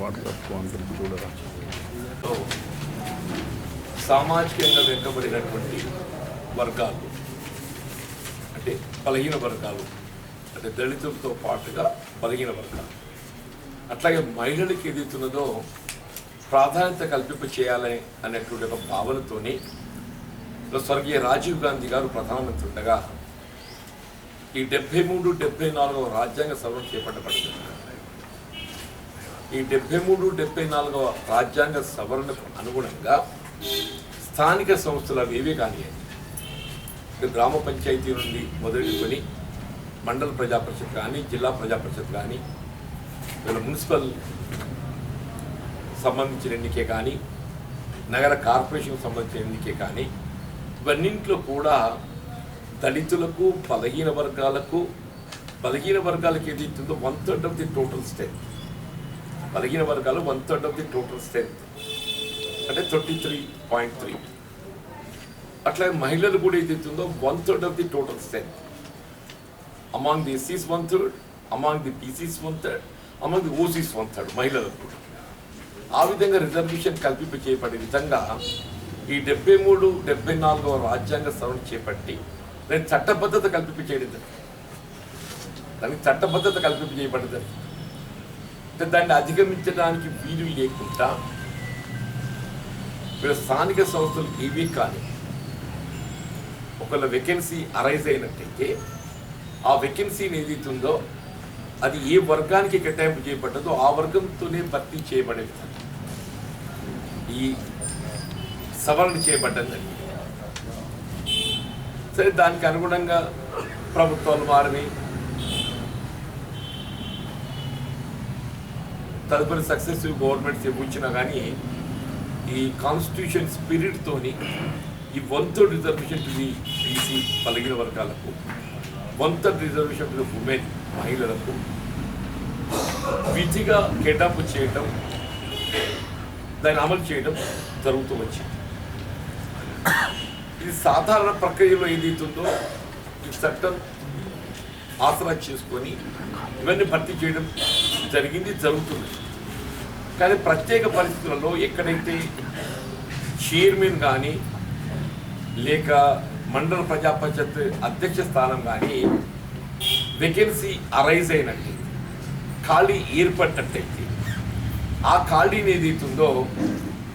WhatsApp అందరికి చూడరా సామాజికంగా వెనుకబడినటువంటి వర్గాలు అంటే బలహీన వర్గాలు అంటే దళితులతో పాటుగా బలహీన వర్గాలు. అట్లాగే మహిళలకు ఏదైతున్నదో ప్రాధాన్యత కల్పింప చేయాలని అనేటువంటి ఒక భావనతోని స్వర్గీయ రాజీవ్ గాంధీ గారు ప్రధానమంత్రి ఉండగా ఈ డెబ్బై మూడు డెబ్బై నాలుగవ రాజ్యాంగ సవరణ చేపట్టబడింది. ఈ డెబ్బై మూడు డెబ్బై నాలుగవ రాజ్యాంగ సవరణకు అనుగుణంగా స్థానిక సంస్థలు అవి ఏవే కానీ గ్రామ పంచాయతీ నుండి మొదలుకొని మండల ప్రజా పరిషత్ కానీ జిల్లా ప్రజా పరిషత్ కానీ వీళ్ళ మున్సిపల్ సంబంధించిన ఎన్నికే కానీ నగర కార్పొరేషన్కి సంబంధించిన ఎన్నికే కానీ ఇవన్నింట్లో కూడా దళితులకు బలహీన వర్గాలకు బలహీన వర్గాలకు ఏది ఇస్తుందో one third of the total strength. బలహీన వర్గాలు one third of the total strength. అంటే థర్టీ త్రీ పాయింట్ త్రీ. అట్లాగే మహిళలు కూడా ఏది one third of the total strength. Among the ఎస్సీస్ one third among the BCs one third among the OCs one third మహిళలకు కూడా. ఆ విధంగా రిజర్వేషన్ కల్పింప చేయబడే విధంగా ఈ డెబ్బై మూడు డెబ్బై నాలుగవ రాజ్యాంగ సవరణ చేపట్టి దానికి చట్టబద్ధత కల్పింప చేయడం జరిగింది. దానికి చట్టబద్ధత కల్పింప చేయబడింది అంటే దాన్ని అధిగమించడానికి వీలు లేకుండా వీళ్ళ స్థానిక సంస్థలు ఏవీ కానీ ఒకవేళ వేకెన్సీ అరైజ్ అయినట్టయితే ఆ వేకెన్సీని ఏదైతుందో అది ఏ వర్గానికి కేటాయింపు చేయబడ్డదో ఆ వర్గంతోనే భర్తీ చేయబడే విధంగా ఈ సవరణ చేయబడ్డది. సరే దానికి అనుగుణంగా ప్రభుత్వాలు మారినాయి తదుపరి సక్సెసివ్ గవర్నమెంట్స్ ఇవ్వచ్చినా కానీ ఈ కాన్స్టిట్యూషన్ స్పిరిట్తోని ఈ one third reservation to BC పలిగిన వర్గాలకు one third reservation to women మహిళలకు విధిగా కేటాపు చేయటం దాన్ని అమలు చేయడం జరుగుతూ వచ్చింది. ఇది సాధారణ ప్రక్రియలో ఏదైతుందో ఈ చట్టం ఆసరా చేసుకొని ఇవన్నీ భర్తీ చేయడం జరిగింది జరుగుతుంది. కానీ ప్రత్యేక పరిస్థితులలో ఎక్కడైతే చైర్మన్ కానీ లేక మండల ప్రజా పరిషత్ అధ్యక్ష స్థానం కానీ వేకెన్సీ అరైజ్ అయినట్టు ఖాళీ ఏర్పడినట్టయితే ఆ ఖాళీని ఏదైతుందో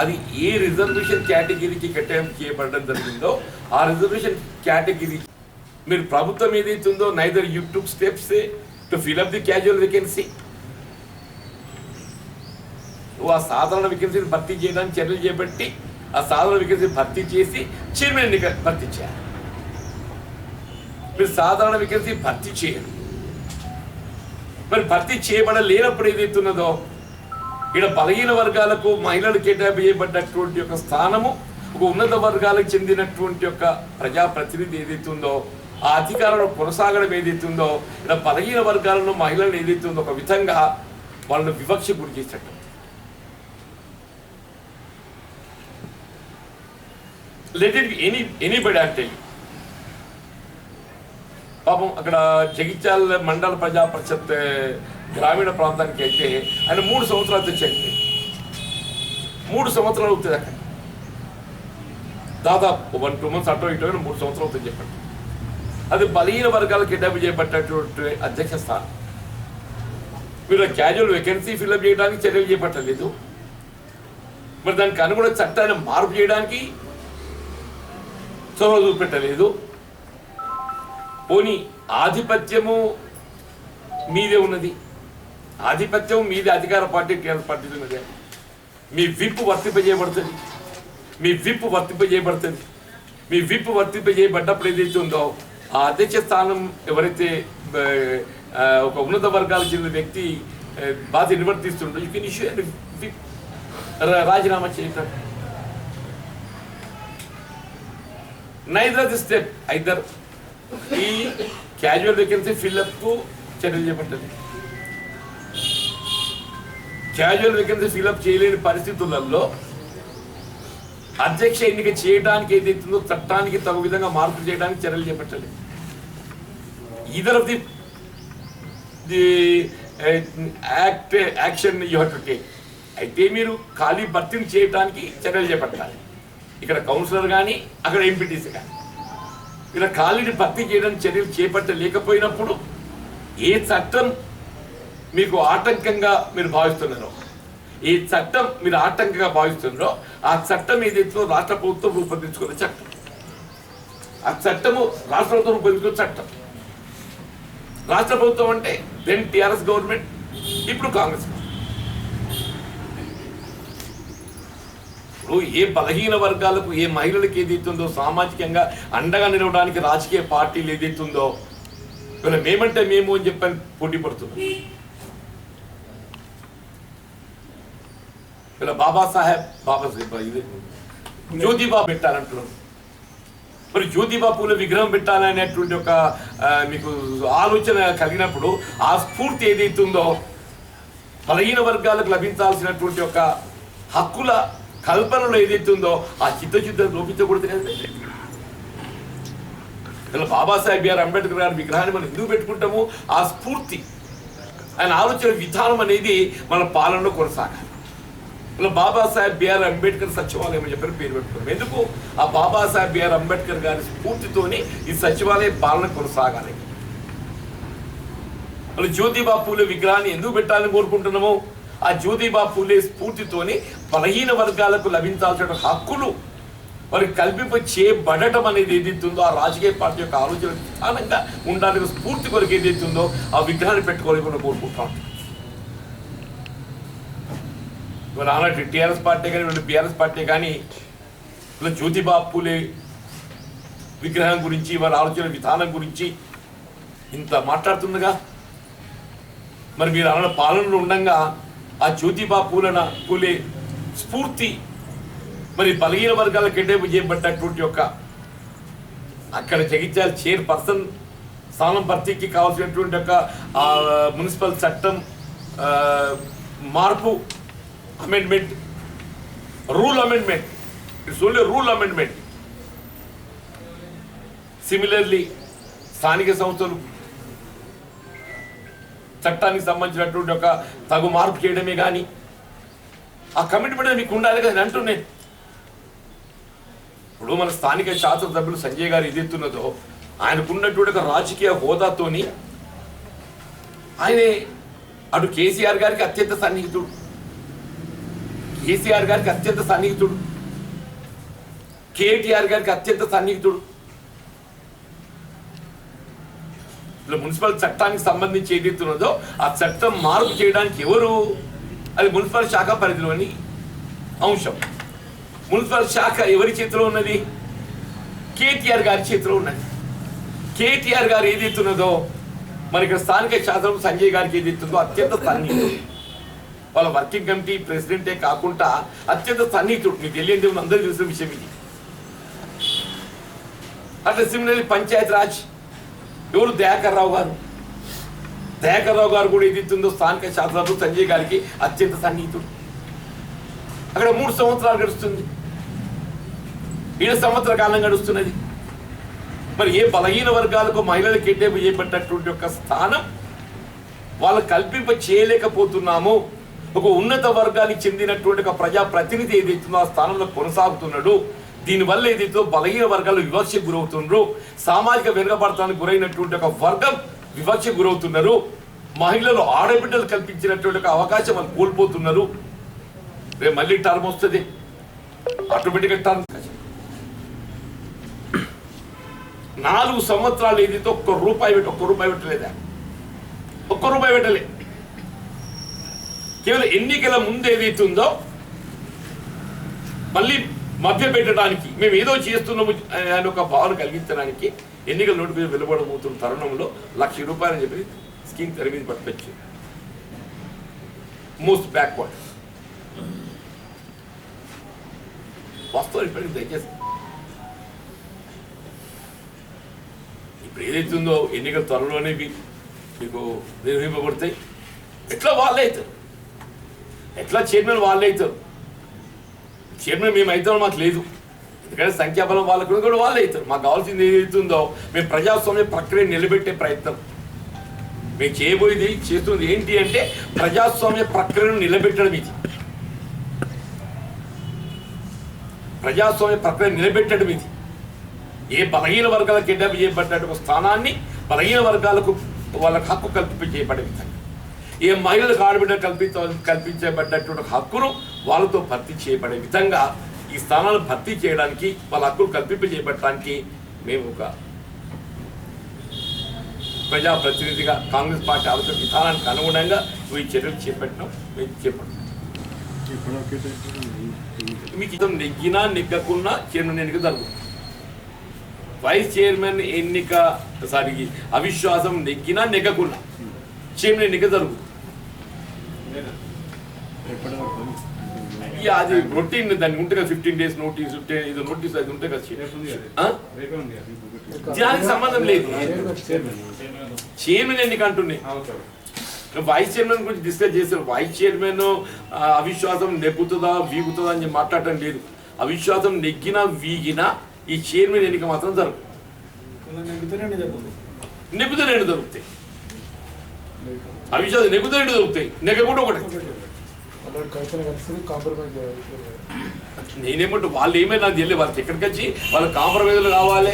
అది ఏ రిజర్వేషన్ కేటగిరీకి కేటాయింపు చేయబడడం జరిగిందో ఆ రిజర్వేషన్ కేటగిరీ మీరు ప్రభుత్వం ఏదైతుందో neither you took steps to fill up up the casual vacancy నువ్వు ఆ సాధారణ వేకెన్సీని భర్తీ చేయడానికి చర్యలు చేపట్టి ఆ సాధారణ వేకెన్సీ భర్తీ చేసి చైర్మన్ ఎన్నిక భర్తీ చేయాలి. మీరు సాధారణ వేకెన్సీ భర్తీ చేయరు. మరి భర్తీ చేయబడలేనప్పుడు ఏదైతున్నదో ఇక్కడ బలహీన వర్గాలకు మహిళలు కేటాయింపు చేయబడ్డటువంటి యొక్క స్థానము ఒక ఉన్నత వర్గాలకు చెందినటువంటి యొక్క ప్రజాప్రతినిధి ఉందో ఆ అధికారంలో కొనసాగడం ఏదైతుందో ఇలా బలహీన వర్గాలను మహిళలను ఏదైతుందో ఒక విధంగా వాళ్ళను వివక్ష గురి చేసేట లెట్ ఇట్ ఎనీ ఎనీబడి అంటే పాపం అక్కడ జగిత్యాల మండల ప్రజా పరిషత్ గ్రామీణ ప్రాంతానికి అయితే ఆయన మూడు సంవత్సరాలు తెచ్చండి. మూడు సంవత్సరాలు అవుతుంది అక్కడ. దాదాపు వన్ టూ మంత్స్ అటో ఇటో మూడు సంవత్సరాలు అవుతుంది చెప్పండి. అది బలహీన వర్గాలకు కిడ్నాప్ చేయబడ్డటువంటి అధ్యక్ష స్థానం. మీరు క్యాజువల్ వేకెన్సీ ఫిల్అప్ చేయడానికి చర్యలు చేపట్టలేదు. మరి దానికి అనుగుణ చట్టాన్ని మార్పు చేయడానికి చొరవ చూపెట్టలేదు పోనీ ఆధిపత్యము మీదే ఉన్నది. ఆధిపత్యం మీది అధికార పార్టీ కేంద్ర పార్టీ మీదే. మీ విప్ వర్తింపజేయబడుతుంది. మీ విప్ వర్తింపజేయబడుతుంది. మీ విప్ వర్తింపజేయబడ్డప్పుడు ఏదైతే ఉందో ఆ అధ్యక్ష స్థానం ఎవరైతే ఒక ఉన్నత వర్గాలకు చెందిన వ్యక్తి బాధ బాధ్యత నిర్వర్తిస్తుండో యూ కెన్ ఇష్యూ విప్ రాజీనామా చేయటం. నైదర్ ది స్టెప్ ఐదర్ ఈ క్యాజువల్ వేకెన్సీ ఫిల్అప్ చర్యలు చేయబడ్డది క్యాజువల్ వేకెన్సీ ఫిలప్ చేయలేని పరిస్థితులలో అధ్యక్ష ఎన్నిక చేయడానికి ఏదైతుందో చట్టానికి తగు విధంగా మార్పులు చేయడానికి చర్యలు చేపట్టాలి either of the the act action you have to take అయితే మీరు ఖాళీ భర్తీని చేయడానికి చర్యలు చేపట్టాలి. ఇక్కడ కౌన్సిలర్ కానీ అక్కడ ఎంపీటీసీ కానీ ఇక్కడ ఖాళీని భర్తీ చేయడానికి చర్యలు చేపట్టలేకపోయినప్పుడు ఏ చట్టం మీకు ఆటంకంగా మీరు భావిస్తున్నారో. ఈ చట్టం మీరు ఆటంకంగా భావిస్తున్నారో. ఆ చట్టం ఏదైతే రాష్ట్ర ప్రభుత్వం రూపొందించుకున్న చట్టం. ఆ చట్టము రాష్ట్ర ప్రభుత్వం రూపొందించుకున్న చట్టం. రాష్ట్ర ప్రభుత్వం అంటే దెన్ టిఆర్ఎస్ గవర్నమెంట్ ఇప్పుడు కాంగ్రెస్ ఇప్పుడు ఏ బలహీన వర్గాలకు ఏ మహిళలకు ఏదైతుందో సామాజికంగా అండగా నిలవడానికి రాజకీయ పార్టీలు ఏదైతుందో మేమంటే మేము అని చెప్పని పోటీ పడుతున్నాం. ఇలా బాబాసాహెబ్ బాబాసాహెబ్ ఇది. జ్యోతిబా పెట్టాలంటున్నాం మరి జ్యోతిబా పూల విగ్రహం పెట్టాలనేటువంటి ఒక మీకు ఆలోచన కలిగినప్పుడు ఆ స్ఫూర్తి ఏదైతుందో బలహీన వర్గాలకు లభించాల్సినటువంటి ఒక హక్కుల కల్పనలో ఏదైతుందో ఆ చిత్తశుద్ధి లోపించకూడదు ఇలా బాబాసాహెబ్ బిఆర్ అంబేద్కర్ గారి విగ్రహాన్ని మనం ఎందుకు పెట్టుకుంటాము? ఆ స్ఫూర్తి ఆయన ఆలోచన విధానం అనేది మన పాలనలో కొనసాగాలి. ఇలా బాబాసాహెబ్ బిఆర్ అంబేద్కర్ సచివాలయం అని చెప్పని పేరు పెట్టుకున్నాం. ఎందుకు? ఆ బాబాసాహెబ్ బిఆర్ అంబేద్కర్ గారి స్ఫూర్తితోని ఈ సచివాలయ పాలన కొనసాగాలి. అలా జ్యోతిబా పూలే విగ్రహాన్ని ఎందుకు పెట్టాలని కోరుకుంటున్నాము? ఆ జ్యోతిబా పూలే స్ఫూర్తితోని బలహీన వర్గాలకు లభించాల్సిన హక్కులు వారికి కల్పింప చేయబడటం అనేది ఏదైతుందో ఆ రాజకీయ పార్టీ యొక్క ఆలోచన విధానంగా ఉండడానికి స్ఫూర్తి కొరకు ఏదైతుందో ఆ విగ్రహాన్ని పెట్టుకోవాలని కూడా కోరుకుంటాం ఇవాళ ఆనాటి టీఆర్ఎస్ పార్టీ కానీ వీళ్ళు బీఆర్ఎస్ పార్టీ కానీ ఇలా జ్యోతిబా పూలే విగ్రహం గురించి వాళ్ళ ఆలోచన విధానం గురించి ఇంత మాట్లాడుతుందిగా మరి మీరు అలా పాలనలో ఉండగా ఆ జ్యోతిబా పూలన పూలే స్ఫూర్తి మరి బలహీన వర్గాల కేటాయింపు చేయబడ్డటువంటి యొక్క అక్కడ జగిత్యాల చైర్ పర్సన్ స్థానం భర్తీకి కావాల్సినటువంటి యొక్క ఆ, మున్సిపల్ చట్టం మార్పు amendment rule amendment it's only rule amendment similarly స్థానిక సంస్థలు చట్టానికి సంబంధించినటువంటి ఒక తగు మార్పు చేయడమే కానీ ఆ కమిట్మెంట్ మీకు ఉండాలి కదా అంటున్నాను ఇప్పుడు మన స్థానిక శాసనసభ్యులు సంజయ్ గారు ఎదుగుతున్నదో ఆయనకున్నటువంటి ఒక రాజకీయ హోదాతోని ఆయనే అటు కేసీఆర్ గారికి అత్యంత సన్నిహితుడు. కేసీఆర్ గారికి అత్యంత సన్నిహితుడు. కేటీఆర్ గారికి అత్యంత సన్నిహితుడు. ఇలా మున్సిపల్ చట్టానికి సంబంధించి ఏదైతే ఉన్నదో ఆ చట్టం మార్పు చేయడానికి ఎవరు? అది మున్సిపల్ శాఖ పరిధిలోని అంశం. మున్సిపల్ శాఖ ఎవరి చేతిలో ఉన్నది? కేటీఆర్ గారి చేతిలో ఉన్నది. కేటీఆర్ గారు ఏదైతే ఉన్నదో మరి ఇక్కడ స్థానిక శాసనం సంజయ్ గారికి ఏదైతే ఉందో అత్యంత సన్నిహితుడు. వాళ్ళ వర్కింగ్ కమిటీ ప్రెసిడెంటే కాకుండా అత్యంత సన్నిహితుడు. మీకు తెలియదు అందరూ తెలిసిన విషయం ఇది. అట్లా సిమిలర్లీ పంచాయత్ రాజ్ ఎవరు? దయాకర్ రావు గారు. దయాకర్ రావు గారు కూడా ఏదైతుందో స్థానిక శాసనసభ్యులు సంజయ్ గారికి అత్యంత సన్నిహితుడు. అక్కడ మూడు సంవత్సరాలు గడుస్తుంది. ఏడు సంవత్సర కాలం గడుస్తున్నది. మరి ఏ బలహీన వర్గాలకు మహిళలు కిడ్నాప్ చేయబడ్డటువంటి యొక్క స్థానం? వాళ్ళు కల్పింప చేయలేకపోతున్నాము ఒక ఉన్నత వర్గానికి చెందినటువంటి ఒక ప్రజా ప్రతినిధి ఏదైతుందో ఆ స్థానంలో కొనసాగుతున్నాడు. దీనివల్ల ఏదైతే బలహీన వర్గాలు వివక్షకు గురవుతున్నారు సామాజిక వెనుకబడతానికి గురైనటువంటి ఒక వర్గం వివక్షకు గురవుతున్నారు. మహిళలు ఆడబిడ్డలు కల్పించినటువంటి ఒక అవకాశం వాళ్ళు కోల్పోతున్నారు. రేపు మళ్ళీ టర్మ్ వస్తుంది. ఆటోమేటిక్గా టర్మ్ నాలుగు సంవత్సరాలు ఏదైతే ఒక్క రూపాయి పెట్టి ఒక్క రూపాయి పెట్టలేదా? ఒక్క రూపాయి పెట్టలేదు కేవలం ఎన్నికల ముందు ఏదైతే ఉందో మళ్ళీ మధ్య పెట్టడానికి మేము ఏదో చేస్తున్నాము అని ఒక భావన కలిగించడానికి ఎన్నికల నోటిఫికేషన్ వెలువడబోతున్న తరుణంలో లక్ష రూపాయలని చెప్పి స్కీమ్ తెర మీద పట్టుకొచ్చి మోస్ట్ బ్యాక్వర్డ్ వాస్తవం ఇప్పటికీ దయచేసి ఇప్పుడు ఏదైతుందో ఎన్నికల త్వరలోనే మీకు నిర్వహింపబడతాయి. ఎట్లా వాళ్ళైతే ఎట్లా చైర్మన్ వాళ్ళే అవుతారు చైర్మన్ మేము అవుతామో మాకు లేదు. ఎందుకంటే సంఖ్యాబలం వాళ్ళకు కూడా వాళ్ళే అవుతారు మాకు కావాల్సింది ఏదైతుందో మేము ప్రజాస్వామ్య ప్రక్రియ నిలబెట్టే ప్రయత్నం. మేము చేయబోయేది చేస్తుంది ఏంటి అంటే ప్రజాస్వామ్య ప్రక్రియను నిలబెట్టడం ఇది. ప్రజాస్వామ్య ప్రక్రియ నిలబెట్టడం ఇది. ఏ బలహీన వర్గాలకు కిడ్నాప్ చేయబడ్డ స్థానాన్ని బలహీన వర్గాలకు వాళ్ళకు హక్కు కల్పింప చేయబడే విధంగా. ఏ మహిళలకు ఆడబిడ్డ కల్పించ కల్పించబడ్డటువంటి హక్కును వాళ్ళతో భర్తీ చేయబడే విధంగా ఈ స్థానాలు భర్తీ చేయడానికి వాళ్ళ హక్కులు కల్పింప చేయబడటానికి మేము ఒక ప్రజాప్రతినిధిగా కాంగ్రెస్ పార్టీ ఆలోచన విధానానికి అనుగుణంగా ఈ చర్యలు చేపట్టినాం మేము చేపట్టాం మీకు నెగ్గినా నెగ్గకున్నా చైర్మన్ ఎన్నిక జరుగుతుంది. వైస్ చైర్మన్ ఎన్నిక సారీ అవిశ్వాసం నెగ్గినా నెగ్గకున్నా చైర్మన్ ఎన్నిక జరుగుతుంది. ఇక అది రొటీన్ దానికి ఉంటుంది కదా ఫిఫ్టీన్ డేస్ నోటీస్ ఇది నోటీస్ అది ఉంటుంది కదా? దానికి సంబంధం లేదు. చైర్మన్ ఎన్నిక అంటున్నాయి? వైస్ చైర్మన్ గురించి డిస్కస్ చేశారు. వైస్ చైర్మన్ అవిశ్వాసం నెగ్గుతుందా వీగుతుందా అని చెప్పి మాట్లాడటం లేదు. అవిశ్వాసం నెగ్గినా వీగినా ఈ చైర్మన్ ఎన్నిక మాత్రం జరుగు నెగ్గుతూ రెండు దొరుకుతాయి అవిశ్వాసం నెగ్గుతూ రెండు దొరుకుతాయి నెగ్గకుండా ఒకటి. అలాంటి కవితలు కలిసి కాంప్రమైజ్ నేనేమంటూ వాళ్ళు ఏమైనా నాకు తెలియదు. వాళ్ళకి ఎక్కడికి వచ్చి వాళ్ళకి కాంప్రమైజులు కావాలి.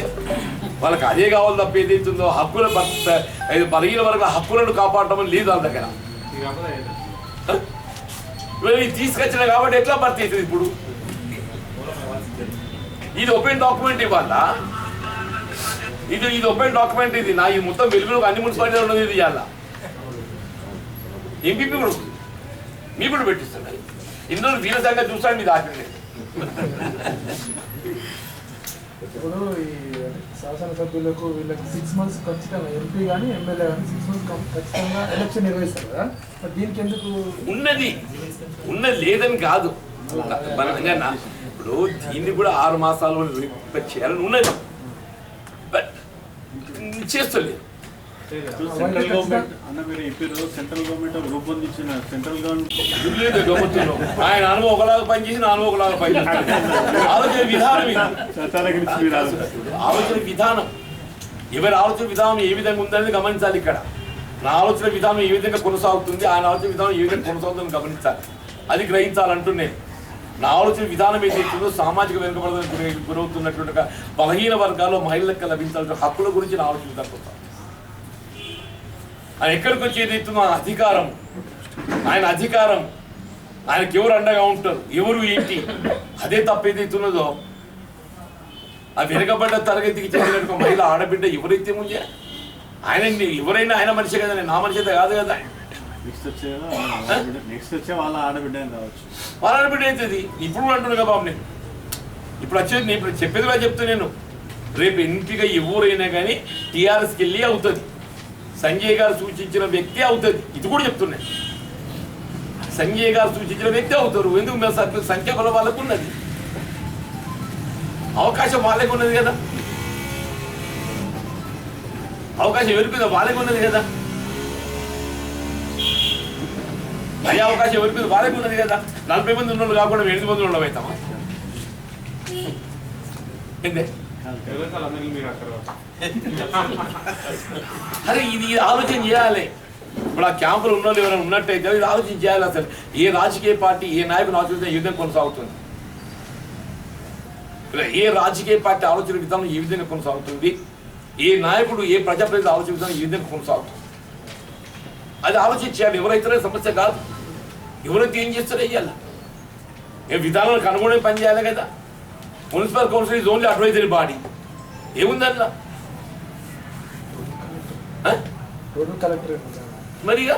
వాళ్ళకి అదే కావాలి తప్ప ఏదైతుందో హక్కుల బలహీన వర్గ హక్కులను కాపాడటం లేదు వాళ్ళ దగ్గర. తీసుకొచ్చిన కాబట్టి ఎట్లా భర్తీ అవుతుంది ఇప్పుడు? ఇది ఓపెన్ డాక్యుమెంట్ ఇవ్వాలా? ఇది ఇది ఓపెన్ డాక్యుమెంట్ ఇది. నా ఇది మొత్తం వెలుగులో అన్ని మున్సిపాలిటీ ఉన్నది ఇది ఇవ్వాలా ఎంపీపీ కూడా. మీ కూడా పెట్టిస్తున్నాయి ఇందులో వీళ్ళ సంగతి చూస్తాను మీద ఆపండి ఇప్పుడు ఈ శాసనసభ్యులకు వీళ్ళకి సిక్స్ మంత్స్ ఖచ్చితంగా ఎంపీ కానీ ఎమ్మెల్యే కానీ సిక్స్ మంత్స్ ఖచ్చితంగా ఎలక్షన్ నిర్వహిస్తారు కదా? దీనికి ఎందుకు? ఉన్నది. ఉన్నది లేదని కాదు. బలంగా ఇప్పుడు దీన్ని కూడా ఆరు మాసాలు చేయాలని ఉన్నది. బట్ చేస్తలేదు. సెంట్రల్ గవర్నమెంట్ సెంట్రల్ గవర్నమెంట్ రూపొందించిన సెంట్రల్ గవర్నమెంట్ ఆయన అనుభవం ఒకలాగా పనిచేసి నా అనుభవం ఒకలాగా పనిచేస్తాను ఆలోచన విధానం ఆలోచన విధానం. ఎవరి ఆలోచన విధానం ఏ విధంగా ఉందనేది గమనించాలి ఇక్కడ. నా ఆలోచన విధానం ఏ విధంగా కొనసాగుతుంది ఆయన ఆలోచన విధానం ఏ విధంగా కొనసాగుతుందని గమనించాలి. అది గ్రహించాలంటునేది నా ఆలోచన విధానం ఏదైతుందో సామాజిక వెనుకబడదని గురవుతున్నటువంటి బలహీన వర్గాల్లో మహిళలకు లభించాల్సిన హక్కుల గురించి నా ఆలోచన విధానం ఆయన ఎక్కడికి వచ్చి ఏదైతుందో ఆయన అధికారం. ఆయన అధికారం. ఆయనకి ఎవరు అండగా ఉంటారు? ఎవరు ఏంటి? అదే తప్ప ఏదైతున్నదో ఆ వెనుకబడ్డ తరగతికి చెందిన మహిళ ఆడబిడ్డ ఎవరైతే ముందే? ఆయన ఎవరైనా ఆయన మనిషి కదా నా మనిషి అయితే కాదు కదా. నెక్స్ట్ వచ్చే నెక్స్ట్ వచ్చే వాళ్ళ ఆడబిడ్డ రావచ్చు వాళ్ళ ఆడబిడ్డ అవుతుంది ఇప్పుడు కూడా అంటున్నా కదా బాబు నేను. ఇప్పుడు వచ్చేది నేను ఇప్పుడు చెప్పేది కూడా చెప్తా నేను. రేపు ఎంపిక ఎవరైనా కానీ టీఆర్ఎస్కి వెళ్ళి అవుతుంది. సంజయ్ గారు సూచించిన వ్యక్తి అవుతుంది. ఇది కూడా చెప్తున్నాను సంజయ్ గారు సూచించిన వ్యక్తి అవుతారు. ఎందుకు మేము సంఖ్య- సంఖ్యాబలం వాళ్ళకు ఉన్నది? అవకాశం వాళ్ళకి ఉన్నది కదా. అవకాశం ఎవరికి ఉందో వాళ్ళకి ఉన్నది కదా. అయ్యే అవకాశం ఎవరికి ఉందో వాళ్ళకి ఉన్నది కదా. నలభై మంది ఉన్నోళ్ళు కాకుండా ఎనిమిది మంది ఉన్నోళ్ళు అవుతామా? ఏందే? అరే ఇది ఆలోచన చేయాలి. ఇప్పుడు ఆ క్యాంపులు ఉన్న వాళ్ళు ఎవరైనా ఉన్నట్టయితే ఇది ఆలోచన చేయాలి అసలు. ఏ రాజకీయ పార్టీ ఏ నాయకుని ఆలోచన యుద్ధం కొనసాగుతుంది. ఏ రాజకీయ పార్టీ ఆలోచన విధానం ఈ విధంగా కొనసాగుతుంది? ఏ నాయకుడు ఏ ప్రజాప్రతినిధి ఆలోచన విధానం ఈ విధంగా కొనసాగుతుంది? అది ఆలోచన చేయాలి. ఎవరైతే సమస్య కాదు. ఎవరైతే ఏం చేస్తారో వేయాలి ఏ విధానాలకు అనుగుణంగా పనిచేయాలి కదా. Municipal council is only advisory body ఆ? రోడ్డు కలెక్టర్ మరిగా?